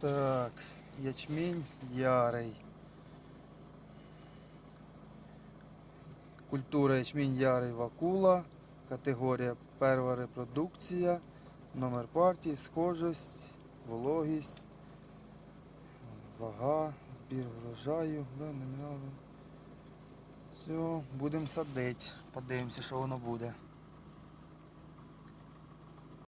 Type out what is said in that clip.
Так, ячмень ярый, Культура ячмень ярый вакула. Категорія перва репродукція. Номер партії, схожість, вологість, вага, збір врожаю, номіналу. Все, будемо садити. Подивимося, що воно буде.